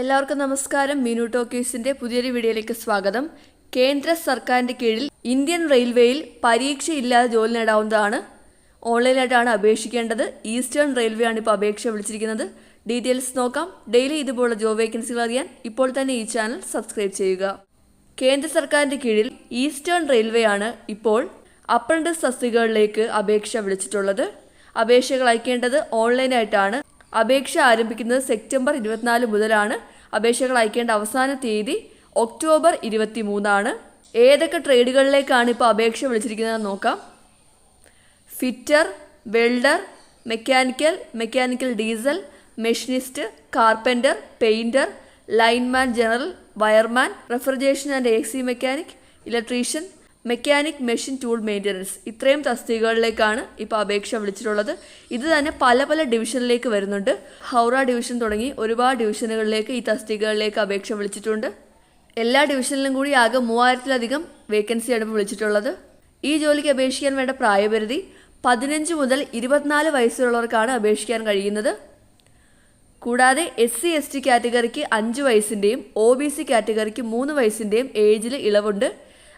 എല്ലാവർക്കും നമസ്കാരം. മീനു ടോക്കീസിന്റെ പുതിയൊരു വീഡിയോയിലേക്ക് സ്വാഗതം. കേന്ദ്ര സർക്കാരിന്റെ കീഴിൽ ഇന്ത്യൻ റെയിൽവേയിൽ പരീക്ഷയില്ലാതെ ജോലി നേടാവുന്നതാണ് ഓൺലൈനായിട്ടാണ് അപേക്ഷിക്കേണ്ടത്. ഈസ്റ്റേൺ റെയിൽവേ ആണ് ഇപ്പോൾ അപേക്ഷ വിളിച്ചിരിക്കുന്നത്. ഡീറ്റെയിൽസ് നോക്കാം. ഡെയിലി ഇതുപോലുള്ള ജോബ് വേക്കൻസികൾ അറിയാൻ ഇപ്പോൾ തന്നെ ഈ ചാനൽ സബ്സ്ക്രൈബ് ചെയ്യുക. കേന്ദ്ര സർക്കാരിന്റെ കീഴിൽ ഈസ്റ്റേൺ റെയിൽവേ ആണ് ഇപ്പോൾ അപ്രന്റീസ് തസ്തികകളിലേക്ക് അപേക്ഷ വിളിച്ചിട്ടുള്ളത്. അപേക്ഷകൾ അയക്കേണ്ടത് ഓൺലൈനായിട്ടാണ്. അപേക്ഷ ആരംഭിക്കുന്നത് സെപ്റ്റംബർ ഇരുപത്തിനാല് മുതലാണ്. അപേക്ഷകൾ അയക്കേണ്ട അവസാന തീയതി ഒക്ടോബർ ഇരുപത്തി മൂന്നാണ് ഏതൊക്കെ ട്രേഡുകളിലേക്കാണ് ഇപ്പോൾ അപേക്ഷ വിളിച്ചിരിക്കുന്നത് നോക്കാം. Fitter welder mechanical mechanical diesel machinist carpenter painter lineman general wireman refrigeration and A C mechanic electrician mechanic machine tool maintenance ഇത്രയും തസ്തികകളിലേക്കാണ് ഇപ്പോൾ അപേക്ഷ വിളിച്ചിട്ടുള്ളത്. ഇത് തന്നെ പല പല ഡിവിഷനിലേക്ക് വരുന്നുണ്ട്. ഹൗറ ഡിവിഷൻ തുടങ്ങി ഒരുപാട് ഡിവിഷനുകളിലേക്ക് ഈ തസ്തികകളിലേക്ക് അപേക്ഷ വിളിച്ചിട്ടുണ്ട്. എല്ലാ ഡിവിഷനിലും കൂടി ആകെ മൂവായിരത്തിലധികം വേക്കൻസിയാണ് ഇപ്പോൾ വിളിച്ചിട്ടുള്ളത്. ഈ ജോലിക്ക് അപേക്ഷിക്കാൻ വേണ്ട പ്രായപരിധി പതിനഞ്ച് മുതൽ ഇരുപത്തിനാല് വയസ്സുള്ളവർക്കാണ് അപേക്ഷിക്കാൻ കഴിയുന്നത്. കൂടാതെ എസ് സി എസ് ടി കാറ്റഗറിക്ക് അഞ്ച് വയസ്സിന്റെയും ഒ ബി സി കാറ്റഗറിക്ക് മൂന്ന് വയസ്സിന്റെയും ഏജിൽ ഇളവുണ്ട്.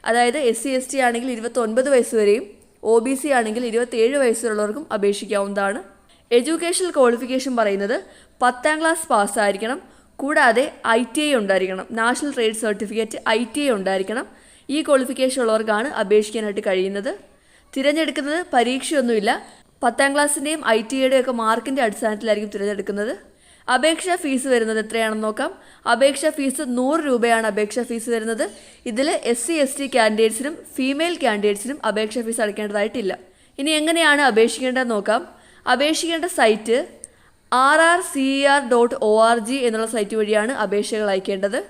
അതായത് എസ് സി എസ് ടി ആണെങ്കിൽ ഇരുപത്തൊൻപത് വയസ്സ് വരെയും ഒ ബി സി ആണെങ്കിൽ ഇരുപത്തേഴ് വയസ്സുള്ളവർക്കും അപേക്ഷിക്കാവുന്നതാണ്. എഡ്യൂക്കേഷണൽ ക്വാളിഫിക്കേഷൻ പറയുന്നത് പത്താം ക്ലാസ് പാസ്സായിരിക്കണം. കൂടാതെ ഐ ടി ഐ ഉണ്ടായിരിക്കണം. National trade certificate I T I ഉണ്ടായിരിക്കണം. ഈ ക്വാളിഫിക്കേഷൻ ഉള്ളവർക്കാണ് അപേക്ഷിക്കാനായിട്ട് കഴിയുന്നത്. തിരഞ്ഞെടുക്കുന്നത് പരീക്ഷയൊന്നുമില്ല. പത്താം ക്ലാസ്സിന്റെയും ഐ ടി ഐയുടെയും ഒക്കെ മാർക്കിന്റെ അടിസ്ഥാനത്തിലായിരിക്കും തിരഞ്ഞെടുക്കുന്നത്. അപേക്ഷാ ഫീസ് വരുന്നത് എത്രയാണെന്ന് നോക്കാം. അപേക്ഷാ ഫീസ് നൂറ് രൂപയാണ് അപേക്ഷാ ഫീസ് വരുന്നത്. ഇതിൽ എസ് സി എസ് ടി കാൻഡിഡേറ്റ്സിനും ഫീമെയിൽ കാൻഡിഡേറ്റ്സിനും അപേക്ഷാ ഫീസ് അടയ്ക്കേണ്ടതായിട്ടില്ല. ഇനി എങ്ങനെയാണ് അപേക്ഷിക്കേണ്ടതെന്ന് നോക്കാം. അപേക്ഷിക്കേണ്ട site R R C R dot O R G എന്നുള്ള സൈറ്റ് വഴിയാണ് അപേക്ഷകൾ അയക്കേണ്ടത്.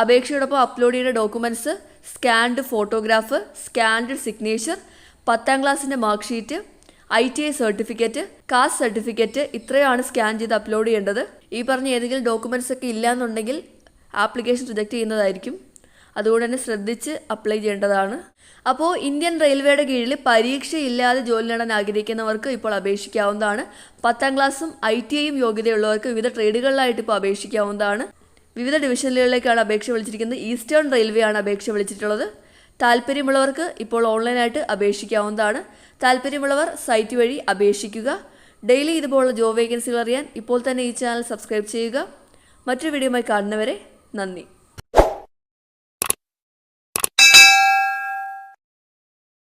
അപേക്ഷയോടൊപ്പം അപ്ലോഡ് ചെയ്യേണ്ട documents scanned photograph scanned signature പത്താം ക്ലാസ്സിന്റെ mark sheet I T I certificate caste certificate ഇത്രയാണ് സ്കാൻ ചെയ്ത് അപ്ലോഡ് ചെയ്യേണ്ടത്. ഈ പറഞ്ഞ ഏതെങ്കിലും ഡോക്യുമെന്റ്സ് ഒക്കെ ഇല്ലയെന്നുണ്ടെങ്കിൽ ആപ്ലിക്കേഷൻ റിജക്റ്റ് ചെയ്യുന്നതായിരിക്കും. അതുകൊണ്ട് തന്നെ ശ്രദ്ധിച്ച് അപ്ലൈ ചെയ്യേണ്ടതാണ്. അപ്പോൾ ഇന്ത്യൻ റെയിൽവേയുടെ കീഴിൽ പരീക്ഷയില്ലാതെ ജോലി നേടാൻ ആഗ്രഹിക്കുന്നവർക്ക് ഇപ്പോൾ അപേക്ഷിക്കാവുന്നതാണ്. പത്താം ക്ലാസ്സും ഐ ടി ഐയും യോഗ്യതയുള്ളവർക്ക് വിവിധ ട്രേഡുകളിലായിട്ട് ഇപ്പോൾ അപേക്ഷിക്കാവുന്നതാണ്. വിവിധ ഡിവിഷനുകളിലേക്കാണ് അപേക്ഷ വിളിച്ചിരിക്കുന്നത്. ഈസ്റ്റേൺ റെയിൽവേ ആണ് അപേക്ഷ വിളിച്ചിട്ടുള്ളത്. താല്പര്യമുള്ളവർക്ക് ഇപ്പോൾ ഓൺലൈനായിട്ട് അപേക്ഷിക്കാവുന്നതാണ്. താല്പര്യമുള്ളവർ സൈറ്റ് വഴി അപേക്ഷിക്കുക. ഡെയിലി ഇതുപോലുള്ള ജോബ് വേക്കൻസികൾ അറിയാൻ ഇപ്പോൾ തന്നെ ഈ ചാനൽ സബ്സ്ക്രൈബ് ചെയ്യുക. മറ്റൊരു വീഡിയോയുമായി കാണുന്നവരെ നന്ദി.